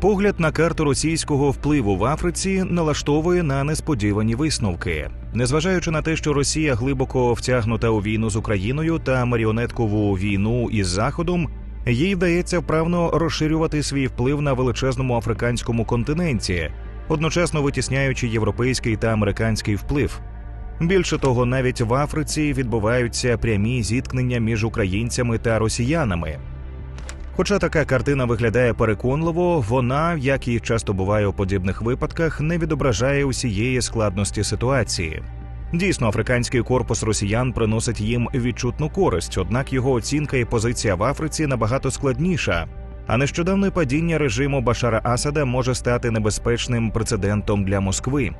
Погляд на карту російського впливу в Африці налаштовує на несподівані висновки, незважаючи на те, що Росія глибоко втягнута у війну з Україною та маріонеткову війну із Заходом, їй вдається вправно розширювати свій вплив на величезному африканському континенті, одночасно витісняючи європейський та американський вплив. Більше того, навіть в Африці відбуваються прямі зіткнення між українцями та росіянами. Хоча така картина виглядає переконливо, вона, як і часто буває у подібних випадках, не відображає усієї складності ситуації. Дійсно, африканський корпус росіян приносить їм відчутну користь, однак його оцінка і позиція в Африці набагато складніша. А нещодавне падіння режиму Башара Асада може стати небезпечним прецедентом для Москви.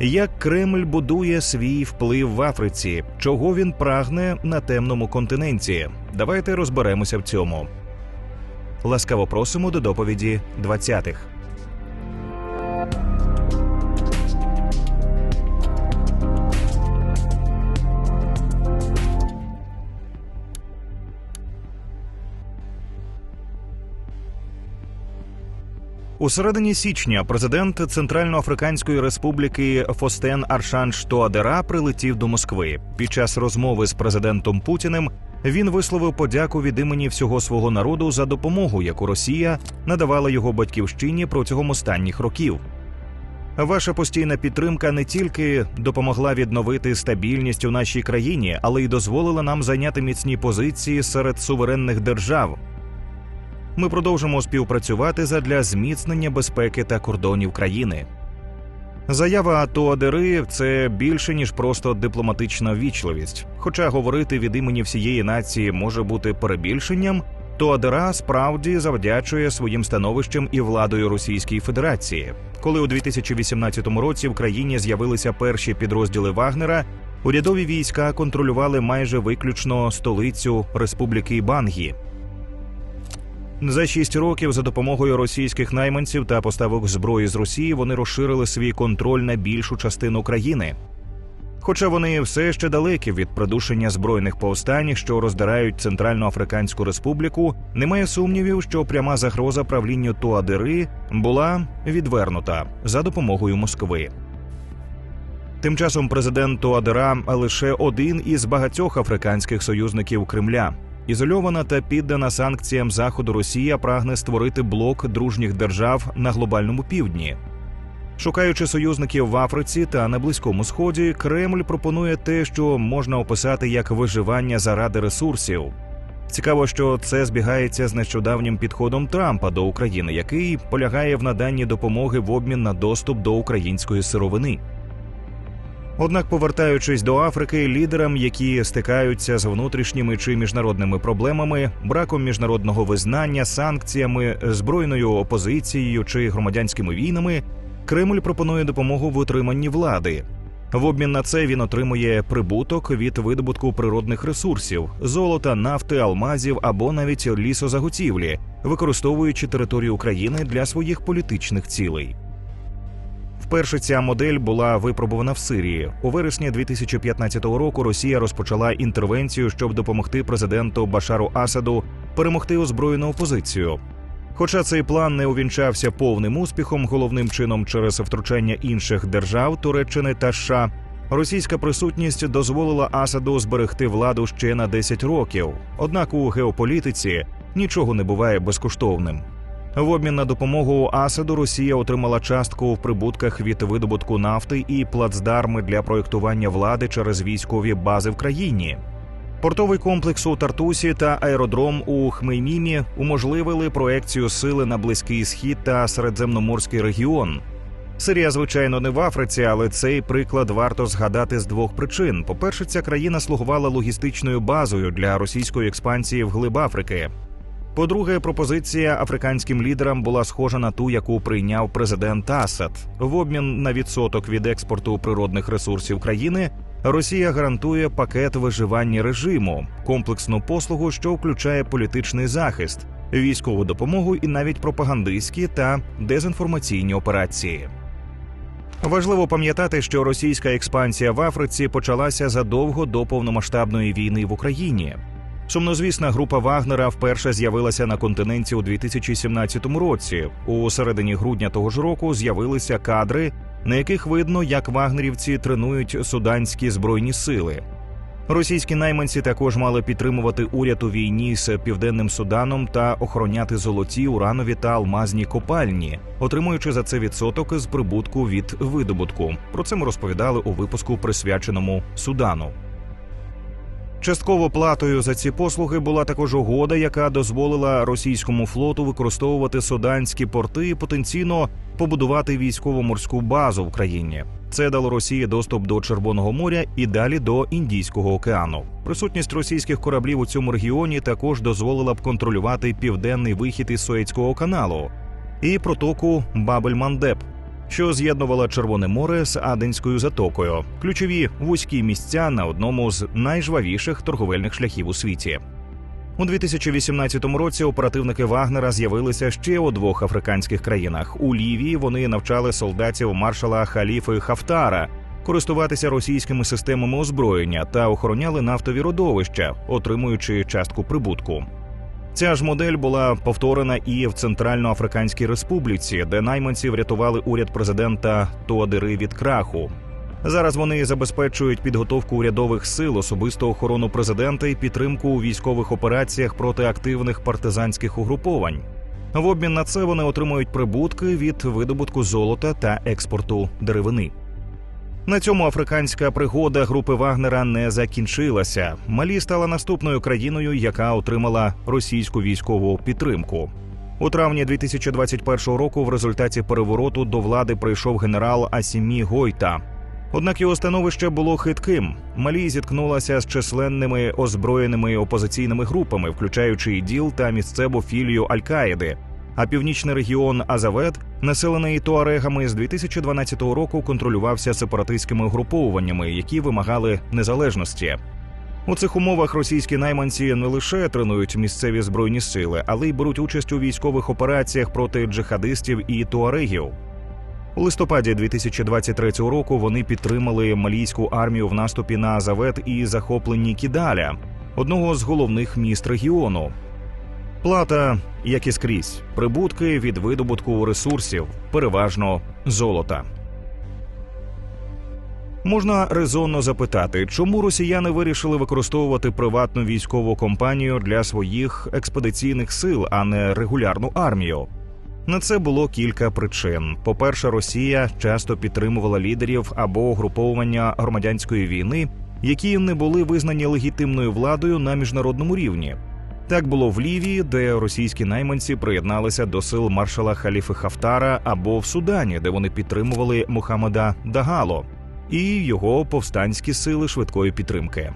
Як Кремль будує свій вплив в Африці, чого він прагне на темному континенті? Давайте розберемося в цьому. Ласкаво просимо до доповіді 20-х. У середині січня президент Центральноафриканської республіки Фостен Аршанш Тоадера прилетів до Москви. Під час розмови з президентом Путіним він висловив подяку від імені всього свого народу за допомогу, яку Росія надавала його батьківщині протягом останніх років. Ваша постійна підтримка не тільки допомогла відновити стабільність у нашій країні, але й дозволила нам зайняти міцні позиції серед суверенних держав. Ми продовжимо співпрацювати задля зміцнення безпеки та кордонів країни. Заява Туадери це більше ніж просто дипломатична вічливість. Хоча говорити від імені всієї нації може бути перебільшенням, Туадера справді завдячує своїм становищем і владою Російської Федерації. Коли у 2018 році в країні з'явилися перші підрозділи Вагнера, урядові війська контролювали майже виключно столицю Республіки Бангі. За шість років за допомогою російських найманців та поставок зброї з Росії вони розширили свій контроль на більшу частину країни. Хоча вони все ще далекі від придушення збройних повстань, що роздирають Центральноафриканську республіку, немає сумнівів, що пряма загроза правлінню Туадери була відвернута за допомогою Москви. Тим часом президент Туадера лише один із багатьох африканських союзників Кремля. Ізольована та піддана санкціям заходу Росія прагне створити блок дружніх держав на глобальному півдні. Шукаючи союзників в Африці та на Близькому Сході, Кремль пропонує те, що можна описати як виживання заради ресурсів. Цікаво, що це збігається з нещодавнім підходом Трампа до України, який полягає в наданні допомоги в обмін на доступ до української сировини. Однак, повертаючись до Африки, лідерам, які стикаються з внутрішніми чи міжнародними проблемами, браком міжнародного визнання, санкціями, збройною опозицією чи громадянськими війнами, Кремль пропонує допомогу в утриманні влади. В обмін на це він отримує прибуток від видобутку природних ресурсів, золота, нафти, алмазів або навіть лісозаготівлі, використовуючи територію України для своїх політичних цілей. Вперше ця модель була випробувана в Сирії. У вересні 2015 року Росія розпочала інтервенцію, щоб допомогти президенту Башару Асаду перемогти озброєну опозицію. Хоча цей план не увінчався повним успіхом, головним чином через втручання інших держав Туреччини та США, російська присутність дозволила Асаду зберегти владу ще на 10 років. Однак у геополітиці нічого не буває безкоштовним. В обмін на допомогу Асаду Росія отримала частку в прибутках від видобутку нафти і плацдарми для проєктування влади через військові бази в країні. Портовий комплекс у Тартусі та аеродром у Хмеймімі уможливили проекцію сили на близький схід та середземноморський регіон. Сирія, звичайно, не в Африці, але цей приклад варто згадати з двох причин: по-перше, ця країна слугувала логістичною базою для російської експансії в глиб Африки. По-друге, пропозиція африканським лідерам була схожа на ту, яку прийняв президент Асад. В обмін на відсоток від експорту природних ресурсів країни Росія гарантує пакет виживання режиму, комплексну послугу, що включає політичний захист, військову допомогу і навіть пропагандистські та дезінформаційні операції. Важливо пам'ятати, що російська експансія в Африці почалася задовго до повномасштабної війни в Україні. Сумнозвісна група Вагнера вперше з'явилася на континенті у 2017 році. У середині грудня того ж року з'явилися кадри, на яких видно, як вагнерівці тренують суданські збройні сили. Російські найманці також мали підтримувати уряд у війні з південним Суданом та охороняти золоті, уранові та алмазні копальні, отримуючи за це відсоток з прибутку від видобутку. Про це ми розповідали у випуску, присвяченому Судану. Частково платою за ці послуги була також угода, яка дозволила російському флоту використовувати суданські порти і потенційно побудувати військово-морську базу в країні. Це дало Росії доступ до Червоного моря і далі до Індійського океану. Присутність російських кораблів у цьому регіоні також дозволила б контролювати південний вихід із Суецького каналу і протоку Бабель-Мандеб, що з'єднувала Червоне море з Аденською затокою, ключові вузькі місця на одному з найжвавіших торговельних шляхів у світі. У 2018 році оперативники Вагнера з'явилися ще у двох африканських країнах. У Лівії вони навчали солдатів маршала Халіфи Хафтара користуватися російськими системами озброєння та охороняли нафтові родовища, отримуючи частку прибутку. Ця ж модель була повторена і в Центральноафриканській Республіці, де найманці врятували уряд президента Туадири від краху. Зараз вони забезпечують підготовку урядових сил, особисту охорону президента і підтримку у військових операціях проти активних партизанських угруповань. В обмін на це вони отримують прибутки від видобутку золота та експорту деревини. На цьому африканська пригода групи Вагнера не закінчилася. Малі стала наступною країною, яка отримала російську військову підтримку. У травні 2021 року в результаті перевороту до влади прийшов генерал Асімі Гойта. Однак його становище було хитким. Малі зіткнулася з численними озброєними опозиційними групами, включаючи ІДІЛ та місцеву філію Аль-Каїди. А північний регіон Азавет, населений туарегами з 2012 року, контролювався сепаратистськими угруповуваннями, які вимагали незалежності. У цих умовах російські найманці не лише тренують місцеві збройні сили, але й беруть участь у військових операціях проти джихадистів і туарегів. У листопаді 2023 року вони підтримали малійську армію в наступі на Азавет і захопленні Кідаля, одного з головних міст регіону. Плата, як і скрізь, прибутки від видобутку ресурсів, переважно золота. Можна резонно запитати, чому росіяни вирішили використовувати приватну військову компанію для своїх експедиційних сил, а не регулярну армію. На це було кілька причин. По-перше, Росія часто підтримувала лідерів або угруповування громадянської війни, які не були визнані легітимною владою на міжнародному рівні. Так було в Лівії, де російські найманці приєдналися до сил маршала Халіфи Хафтара, або в Судані, де вони підтримували Мухаммеда Дагало і його повстанські сили швидкої підтримки.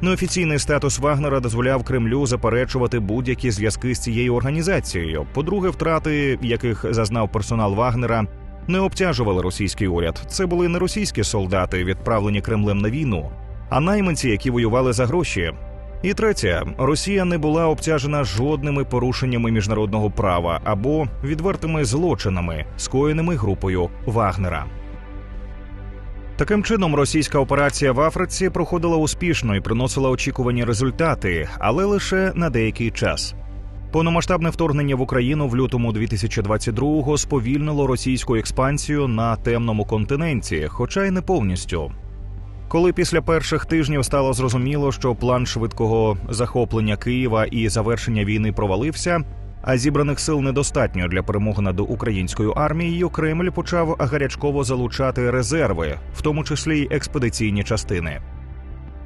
Неофіційний статус Вагнера дозволяв Кремлю заперечувати будь-які зв'язки з цією організацією. По-друге, втрати, яких зазнав персонал Вагнера, не обтяжували російський уряд. Це були не російські солдати, відправлені Кремлем на війну, а найманці, які воювали за гроші. І третє, Росія не була обтяжена жодними порушеннями міжнародного права або відвертими злочинами, скоєними групою Вагнера. Таким чином, російська операція в Африці проходила успішно і приносила очікувані результати, але лише на деякий час. Повномасштабне вторгнення в Україну в лютому 2022-го сповільнило російську експансію на темному континенті, хоча й не повністю. Коли після перших тижнів стало зрозуміло, що план швидкого захоплення Києва і завершення війни провалився, а зібраних сил недостатньо для перемоги над українською армією, Кремль почав гарячково залучати резерви, в тому числі й експедиційні частини.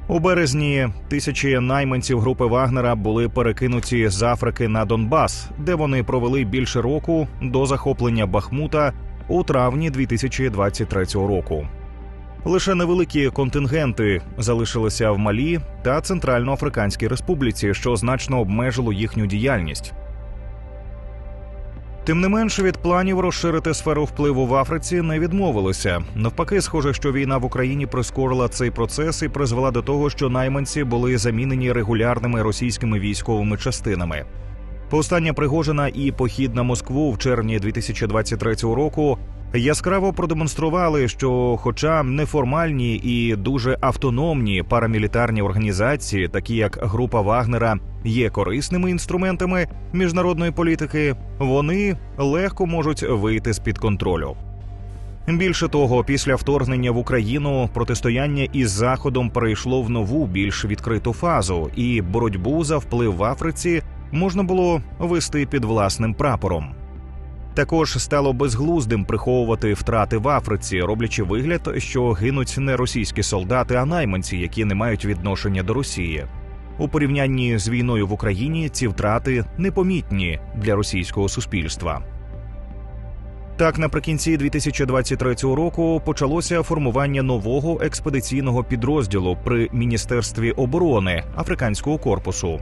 У березні тисячі найманців групи Вагнера були перекинуті з Африки на Донбас, де вони провели більше року до захоплення Бахмута у травні 2023 року. Лише невеликі контингенти залишилися в Малі та Центральноафриканській Республіці, що значно обмежило їхню діяльність. Тим не менше від планів розширити сферу впливу в Африці не відмовилися. Навпаки, схоже, що війна в Україні прискорила цей процес і призвела до того, що найманці були замінені регулярними російськими військовими частинами. Повстання Пригожина і похід на Москву в червні 2023 року яскраво продемонстрували, що, хоча неформальні і дуже автономні парамілітарні організації, такі як група Вагнера, є корисними інструментами міжнародної політики, вони легко можуть вийти з під контролю. Більше того, після вторгнення в Україну протистояння із Заходом перейшло в нову, більш відкриту фазу, і боротьбу за вплив в Африці можна було вести під власним прапором. Також стало безглуздим приховувати втрати в Африці, роблячи вигляд, що гинуть не російські солдати, а найманці, які не мають відношення до Росії. У порівнянні з війною в Україні ці втрати непомітні для російського суспільства. Так, наприкінці 2023 року почалося формування нового експедиційного підрозділу при міністерстві оборони африканського корпусу.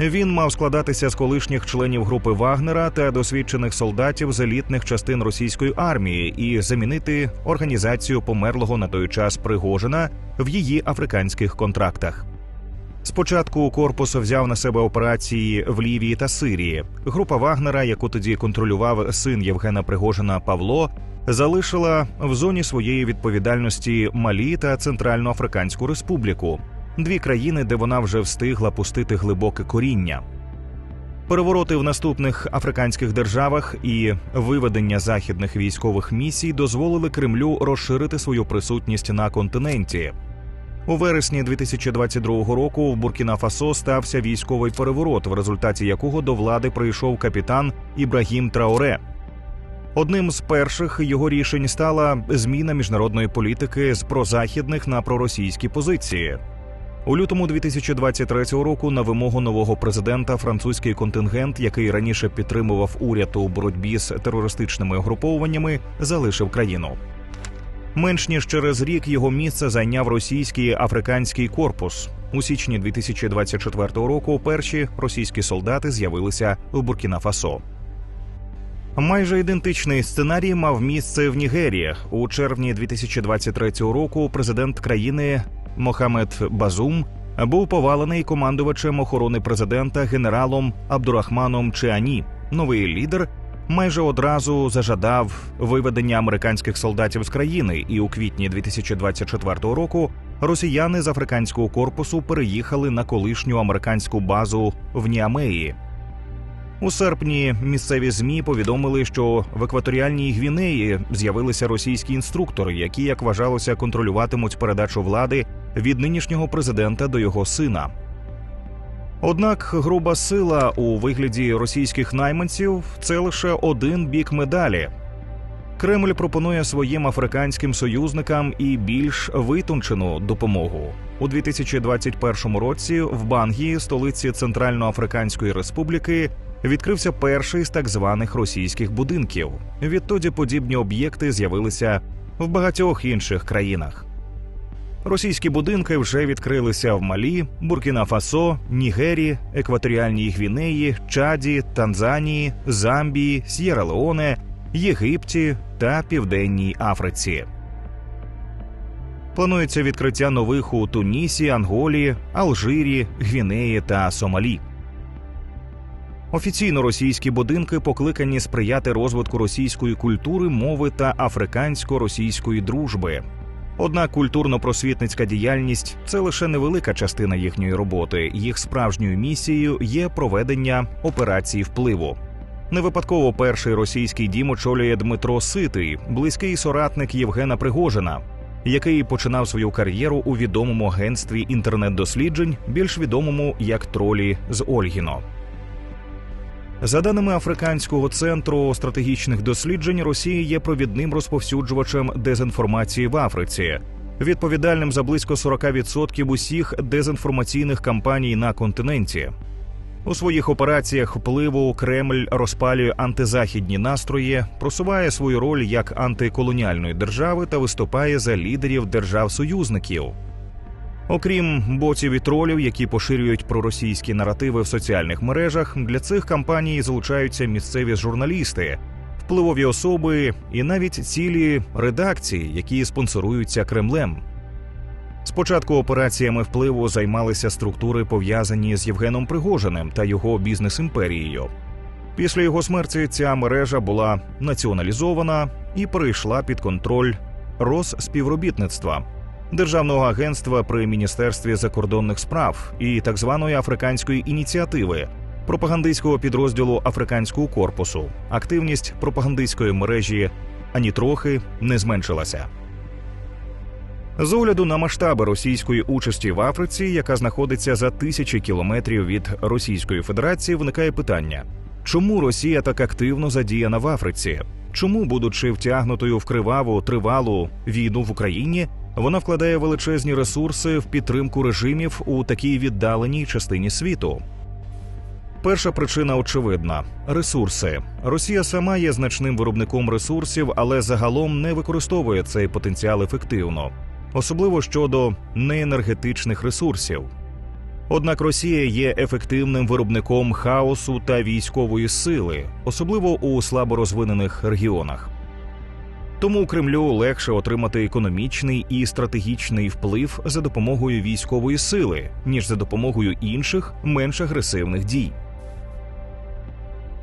Він мав складатися з колишніх членів групи Вагнера та досвідчених солдатів з елітних частин російської армії і замінити організацію померлого на той час Пригожина в її африканських контрактах. Спочатку корпус взяв на себе операції в Лівії та Сирії. Група Вагнера, яку тоді контролював син Євгена Пригожина Павло, залишила в зоні своєї відповідальності Малі та Центральноафриканську Республіку, дві країни, де вона вже встигла пустити глибоке коріння. Перевороти в наступних африканських державах і виведення західних військових місій дозволили Кремлю розширити свою присутність на континенті. У вересні 2022 року в Буркіна Фасо стався військовий переворот, в результаті якого до влади прийшов капітан Ібрагім Траоре. Одним з перших його рішень стала зміна міжнародної політики з прозахідних на проросійські позиції. У лютому 2023 року на вимогу нового президента французький контингент, який раніше підтримував уряд у боротьбі з терористичними угруповуваннями, залишив країну. Менш ніж через рік його місце зайняв російський африканський корпус. У січні 2024 року перші російські солдати з'явилися у Буркіна Фасо. Майже ідентичний сценарій мав місце в Нігерії. У червні 2023 року президент країни Мохамед Базум був повалений командувачем охорони президента генералом Абдурахманом Чиані. Новий лідер майже одразу зажадав виведення американських солдатів з країни, і у квітні 2024 року росіяни з африканського корпусу переїхали на колишню американську базу в Ніамеї. У серпні місцеві змі повідомили, що в екваторіальній Гвінеї з'явилися російські інструктори, які, як вважалося, контролюватимуть передачу влади від нинішнього президента до його сина. Однак груба сила у вигляді російських найманців це лише один бік медалі. Кремль пропонує своїм африканським союзникам і більш витончену допомогу у 2021 році. В Бангі, столиці Центральноафриканської Республіки, відкрився перший з так званих російських будинків. Відтоді подібні об'єкти з'явилися в багатьох інших країнах. Російські будинки вже відкрилися в Малі, Буркіна Фасо, Нігері, Екваторіальній Гвінеї, Чаді, Танзанії, Замбії, С'єра Леоне, Єгипті та Південній Африці. Планується відкриття нових у Тунісі, Анголі, Алжирі, Гвінеї та Сомалі. Офіційно російські будинки покликані сприяти розвитку російської культури, мови та африкансько-російської дружби. Однак культурно-просвітницька діяльність це лише невелика частина їхньої роботи. Їх справжньою місією є проведення операції впливу. Не випадково перший російський дім очолює Дмитро Ситий, близький соратник Євгена Пригожина, який починав свою кар'єру у відомому агентстві інтернет-досліджень, більш відомому як тролі з Ольгіно. За даними Африканського центру стратегічних досліджень, Росія є провідним розповсюджувачем дезінформації в Африці, відповідальним за близько 40% усіх дезінформаційних кампаній на континенті. У своїх операціях впливу Кремль розпалює антизахідні настрої, просуває свою роль як антиколоніальної держави та виступає за лідерів держав-союзників. Окрім ботів і тролів, які поширюють проросійські наративи в соціальних мережах, для цих кампаній залучаються місцеві журналісти, впливові особи і навіть цілі редакції, які спонсоруються Кремлем. Спочатку операціями впливу займалися структури, пов'язані з Євгеном Пригожиним та його бізнес імперією. Після його смерті ця мережа була націоналізована, і перейшла під контроль Росспівробітництва, державного агентства при міністерстві закордонних справ і так званої африканської ініціативи, пропагандистського підрозділу африканського корпусу. Активність пропагандистської мережі ані трохи не зменшилася. З огляду на масштаби російської участі в Африці, яка знаходиться за тисячі кілометрів від Російської Федерації, виникає питання: чому Росія так активно задіяна в Африці? Чому, будучи втягнутою в криваву тривалу війну в Україні, вона вкладає величезні ресурси в підтримку режимів у такій віддаленій частині світу? Перша причина очевидна: ресурси. Росія сама є значним виробником ресурсів, але загалом не використовує цей потенціал ефективно особливо щодо неенергетичних ресурсів. Однак Росія є ефективним виробником хаосу та військової сили, особливо у слаборозвинених регіонах. Тому Кремлю легше отримати економічний і стратегічний вплив за допомогою військової сили, ніж за допомогою інших менш агресивних дій.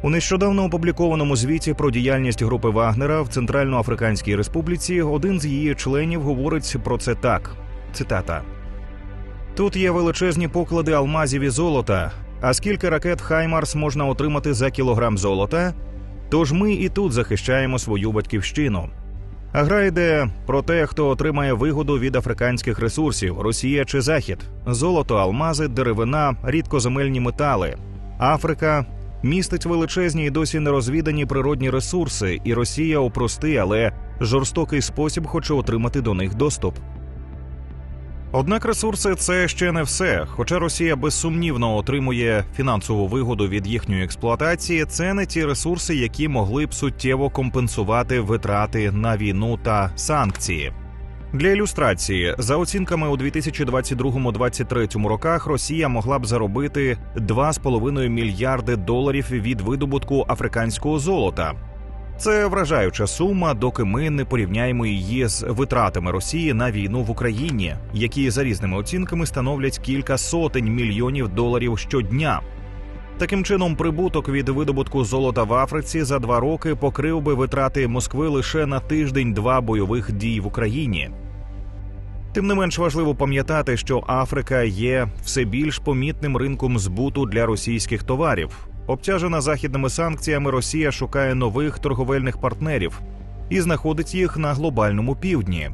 У нещодавно опублікованому звіті про діяльність групи Вагнера в Центральноафриканській Республіці один з її членів говорить про це так: цитата: тут є величезні поклади алмазів і золота. А скільки ракет Хаймарс можна отримати за кілограм золота? Тож ми і тут захищаємо свою батьківщину. А гра йде про те, хто отримає вигоду від африканських ресурсів: Росія чи Захід, золото, алмази, деревина, рідкоземельні метали. Африка містить величезні і досі нерозвідані природні ресурси, і Росія у простий, але жорстокий спосіб хоче отримати до них доступ. Однак ресурси це ще не все. Хоча Росія безсумнівно отримує фінансову вигоду від їхньої експлуатації, це не ті ресурси, які могли б суттєво компенсувати витрати на війну та санкції. Для ілюстрації, за оцінками у 2022-2023 роках, Росія могла б заробити 2,5 мільярди доларів від видобутку африканського золота. Це вражаюча сума, доки ми не порівняємо її з витратами Росії на війну в Україні, які за різними оцінками становлять кілька сотень мільйонів доларів щодня. Таким чином, прибуток від видобутку золота в Африці за два роки покрив би витрати Москви лише на тиждень-два бойових дій в Україні. Тим не менш важливо пам'ятати, що Африка є все більш помітним ринком збуту для російських товарів. Обтяжена західними санкціями, Росія шукає нових торговельних партнерів і знаходить їх на глобальному півдні.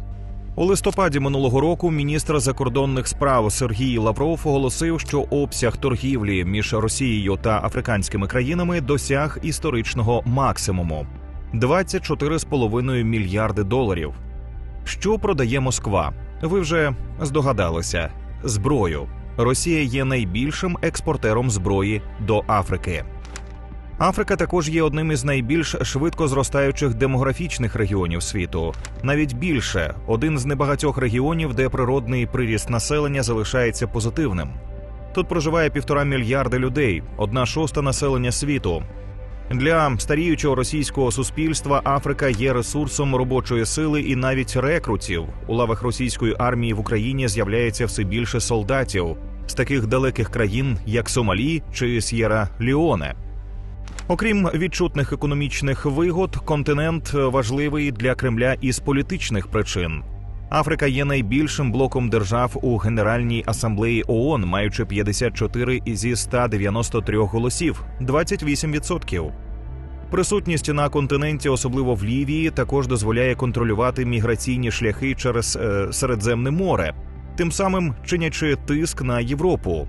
У листопаді минулого року міністр закордонних справ Сергій Лавров оголосив, що обсяг торгівлі між Росією та африканськими країнами досяг історичного максимуму 24,5 мільярди доларів. Що продає Москва? Ви вже здогадалися зброю. Росія є найбільшим експортером зброї до Африки. Африка також є одним із найбільш швидко зростаючих демографічних регіонів світу. Навіть більше один з небагатьох регіонів, де природний приріст населення залишається позитивним. Тут проживає півтора мільярда людей, одна шоста населення світу. Для старіючого російського суспільства Африка є ресурсом робочої сили і навіть рекрутів. У лавах російської армії в Україні з'являється все більше солдатів з таких далеких країн, як Сомалі чи С'єра Ліоне. Окрім відчутних економічних вигод, континент важливий для Кремля із політичних причин. Африка є найбільшим блоком держав у Генеральній асамблеї ООН, маючи 54 зі 193 голосів, 28%. Присутність на континенті, особливо в Лівії, також дозволяє контролювати міграційні шляхи через е, Середземне море, тим самим чинячи тиск на Європу.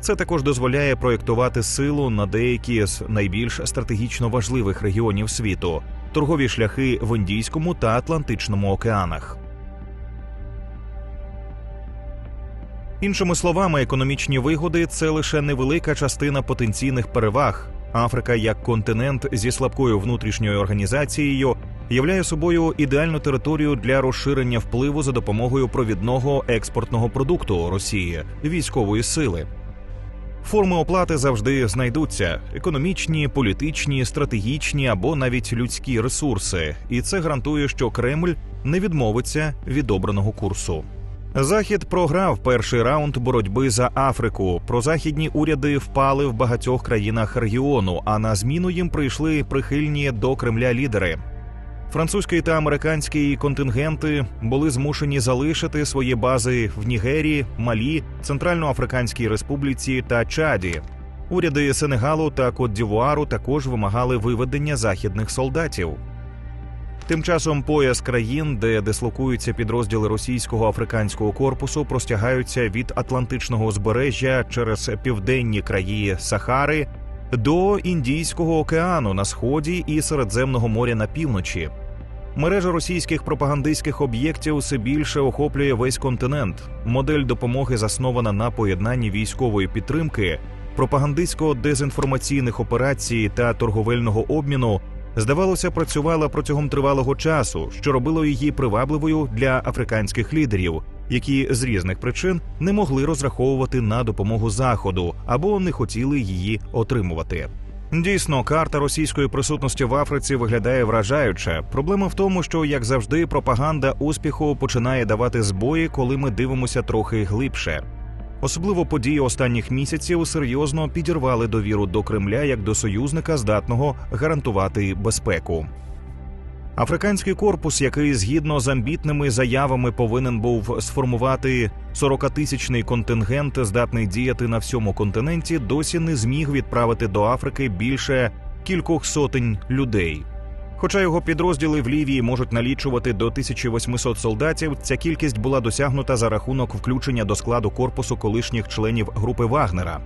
Це також дозволяє проєктувати силу на деякі з найбільш стратегічно важливих регіонів світу торгові шляхи в Індійському та Атлантичному океанах. Іншими словами, економічні вигоди це лише невелика частина потенційних переваг. Африка як континент зі слабкою внутрішньою організацією являє собою ідеальну територію для розширення впливу за допомогою провідного експортного продукту Росії військової сили. Форми оплати завжди знайдуться: економічні, політичні, стратегічні або навіть людські ресурси, і це гарантує, що Кремль не відмовиться від обраного курсу. Захід програв перший раунд боротьби за Африку. Прозахідні уряди впали в багатьох країнах регіону, а на зміну їм прийшли прихильні до Кремля лідери. Французький та американський контингенти були змушені залишити свої бази в Нігерії, Малі, Центральноафриканській Республіці та Чаді. Уряди Сенегалу та Кот-Дівуару також вимагали виведення західних солдатів. Тим часом пояс країн, де дислокуються підрозділи російського африканського корпусу, простягаються від Атлантичного узбережжя через південні краї Сахари до Індійського океану на сході і Середземного моря на півночі. Мережа російських пропагандистських об'єктів все більше охоплює весь континент. Модель допомоги заснована на поєднанні військової підтримки, пропагандистсько-дезінформаційних операцій та торговельного обміну. Здавалося, працювала протягом тривалого часу, що робило її привабливою для африканських лідерів, які з різних причин не могли розраховувати на допомогу заходу або не хотіли її отримувати. Дійсно, карта російської присутності в Африці виглядає вражаюче. Проблема в тому, що як завжди, пропаганда успіху починає давати збої, коли ми дивимося трохи глибше. Особливо події останніх місяців серйозно підірвали довіру до Кремля як до союзника, здатного гарантувати безпеку. Африканський корпус, який згідно з амбітними заявами повинен був сформувати 40-тисячний контингент, здатний діяти на всьому континенті, досі не зміг відправити до Африки більше кількох сотень людей. Хоча його підрозділи в Лівії можуть налічувати до 1800 солдатів, ця кількість була досягнута за рахунок включення до складу корпусу колишніх членів групи Вагнера.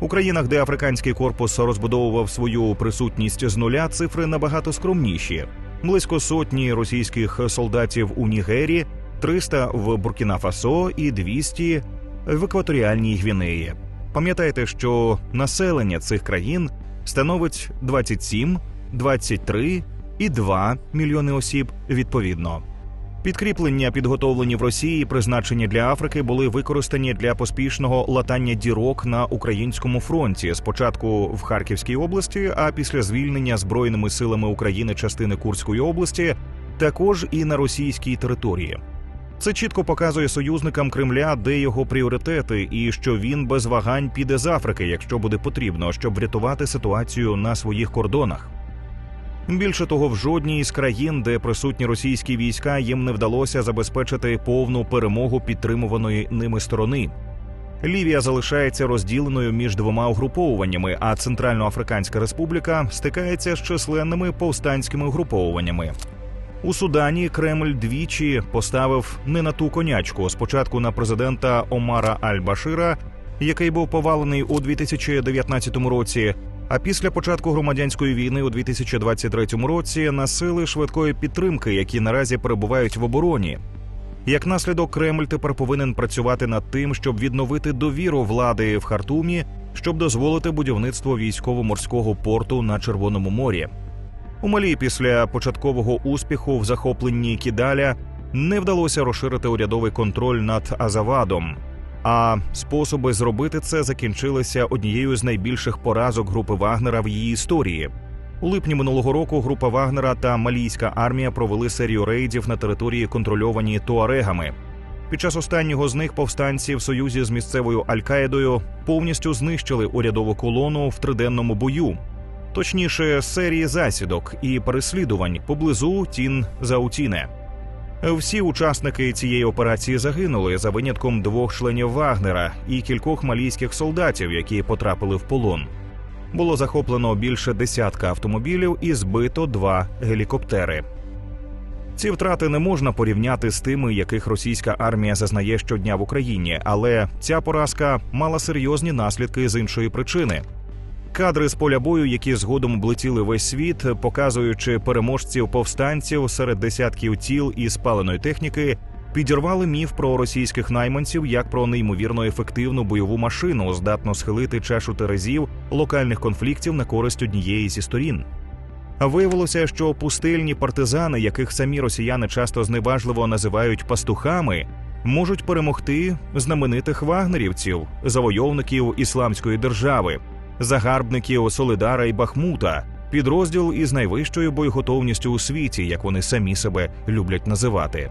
У країнах, де африканський корпус розбудовував свою присутність з нуля, цифри набагато скромніші близько сотні російських солдатів у Нігері, 300 в Буркіна-Фасо і 200 в екваторіальній Гвінеї. Пам'ятайте, що населення цих країн становить 27, 23 і 2 мільйони осіб відповідно. Підкріплення, підготовлені в Росії, призначені для Африки, були використані для поспішного латання дірок на українському фронті. Спочатку в Харківській області, а після звільнення збройними силами України частини Курської області, також і на російській території. Це чітко показує союзникам Кремля, де його пріоритети, і що він без вагань піде з Африки, якщо буде потрібно, щоб врятувати ситуацію на своїх кордонах. Більше того, в жодній із країн, де присутні російські війська, їм не вдалося забезпечити повну перемогу підтримуваної ними сторони. Лівія залишається розділеною між двома угруповуваннями, а Центральноафриканська Республіка стикається з численними повстанськими угруповуваннями. У Судані Кремль двічі поставив не на ту конячку. Спочатку на президента Омара Аль-Башира, який був повалений у 2019 році. А після початку громадянської війни у 2023 році на сили швидкої підтримки, які наразі перебувають в обороні. Як наслідок, Кремль тепер повинен працювати над тим, щоб відновити довіру влади в Хартумі, щоб дозволити будівництво військово-морського порту на Червоному морі. У Малі після початкового успіху в захопленні Кідаля не вдалося розширити урядовий контроль над Азавадом. А способи зробити це закінчилися однією з найбільших поразок групи Вагнера в її історії. У липні минулого року група Вагнера та Малійська армія провели серію рейдів на території, контрольовані туарегами. Під час останнього з них повстанці в союзі з місцевою Аль-Каїдою повністю знищили урядову колону в триденному бою, точніше, серії засідок і переслідувань поблизу Тін Заутіне. Всі учасники цієї операції загинули за винятком двох членів Вагнера і кількох малійських солдатів, які потрапили в полон. Було захоплено більше десятка автомобілів і збито два гелікоптери. Ці втрати не можна порівняти з тими, яких російська армія зазнає щодня в Україні, але ця поразка мала серйозні наслідки з іншої причини. Кадри з поля бою, які згодом облетіли весь світ, показуючи переможців повстанців серед десятків тіл і спаленої техніки, підірвали міф про російських найманців як про неймовірно ефективну бойову машину, здатну схилити чашу терезів локальних конфліктів на користь однієї зі сторін. Виявилося, що пустельні партизани, яких самі росіяни часто зневажливо називають пастухами, можуть перемогти знаменитих вагнерівців, завойовників ісламської держави загарбників Солидара і Бахмута, підрозділ із найвищою боєготовністю у світі, як вони самі себе люблять називати.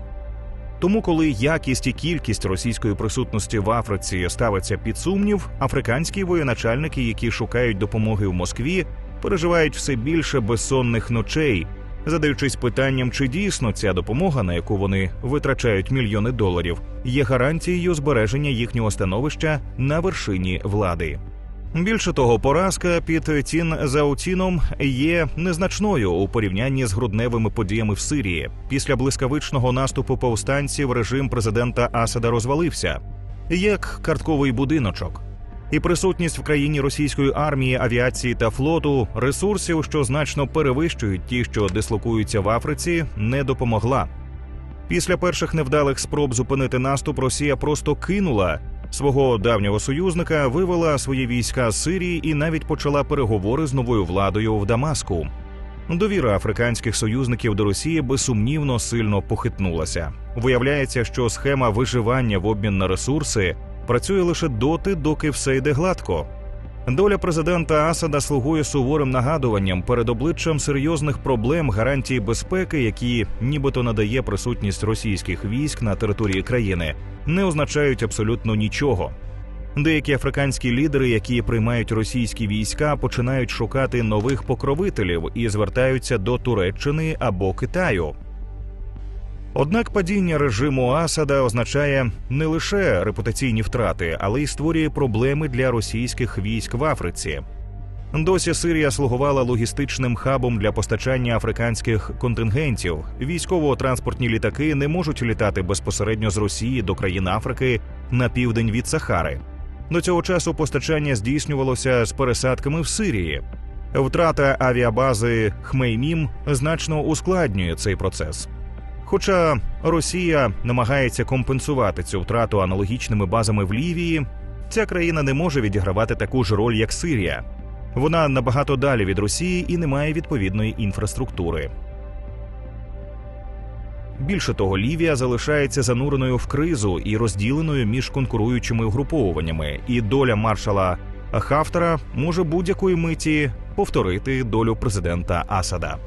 Тому, коли якість і кількість російської присутності в Африці ставиться під сумнів, африканські воєначальники, які шукають допомоги в Москві, переживають все більше безсонних ночей, задаючись питанням, чи дійсно ця допомога, на яку вони витрачають мільйони доларів, є гарантією збереження їхнього становища на вершині влади. Більше того, поразка під цін Заутіном є незначною у порівнянні з грудневими подіями в Сирії. Після блискавичного наступу повстанців режим президента Асада розвалився як картковий будиночок. І присутність в країні російської армії, авіації та флоту ресурсів, що значно перевищують ті, що дислокуються в Африці, не допомогла. Після перших невдалих спроб зупинити наступ, Росія просто кинула свого давнього союзника, вивела свої війська з Сирії і навіть почала переговори з новою владою в Дамаску. Довіра африканських союзників до Росії безсумнівно сильно похитнулася. Виявляється, що схема виживання в обмін на ресурси працює лише доти, доки все йде гладко. Доля президента Асада слугує суворим нагадуванням перед обличчям серйозних проблем гарантії безпеки, які нібито надає присутність російських військ на території країни, не означають абсолютно нічого. Деякі африканські лідери, які приймають російські війська, починають шукати нових покровителів і звертаються до Туреччини або Китаю. Однак падіння режиму Асада означає не лише репутаційні втрати, але й створює проблеми для російських військ в Африці. Досі Сирія слугувала логістичним хабом для постачання африканських контингентів. Військово-транспортні літаки не можуть літати безпосередньо з Росії до країн Африки на південь від Сахари. До цього часу постачання здійснювалося з пересадками в Сирії. Втрата авіабази Хмеймім значно ускладнює цей процес. Хоча Росія намагається компенсувати цю втрату аналогічними базами в Лівії, ця країна не може відігравати таку ж роль, як Сирія. Вона набагато далі від Росії і не має відповідної інфраструктури. Більше того, Лівія залишається зануреною в кризу і розділеною між конкуруючими угруповуваннями, і доля маршала Хафтера може будь-якої миті повторити долю президента Асада.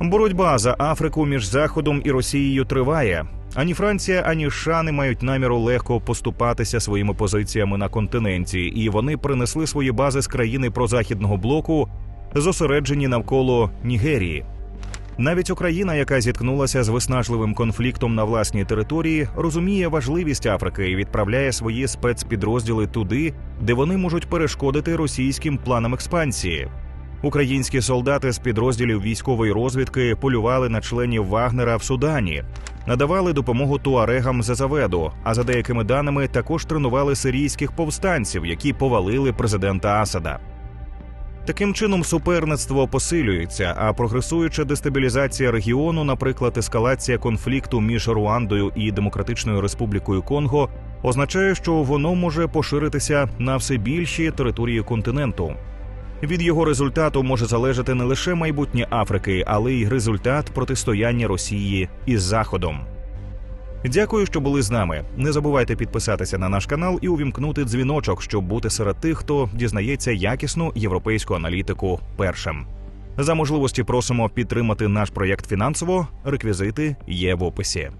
Боротьба за Африку між Заходом і Росією триває. Ані Франція, ані США не мають наміру легко поступатися своїми позиціями на континенті, і вони принесли свої бази з країни прозахідного блоку, зосереджені навколо Нігерії. Навіть Україна, яка зіткнулася з виснажливим конфліктом на власній території, розуміє важливість Африки і відправляє свої спецпідрозділи туди, де вони можуть перешкодити російським планам експансії. Українські солдати з підрозділів військової розвідки полювали на членів Вагнера в Судані, надавали допомогу туарегам з Азаведу, а за деякими даними також тренували сирійських повстанців, які повалили президента Асада. Таким чином суперництво посилюється, а прогресуюча дестабілізація регіону, наприклад, ескалація конфлікту між Руандою і Демократичною Республікою Конго, означає, що воно може поширитися на все більші території континенту. Від його результату може залежати не лише майбутнє Африки, але й результат протистояння Росії із Заходом. Дякую, що були з нами. Не забувайте підписатися на наш канал і увімкнути дзвіночок, щоб бути серед тих, хто дізнається якісну європейську аналітику першим. За можливості просимо підтримати наш проєкт фінансово. Реквізити є в описі.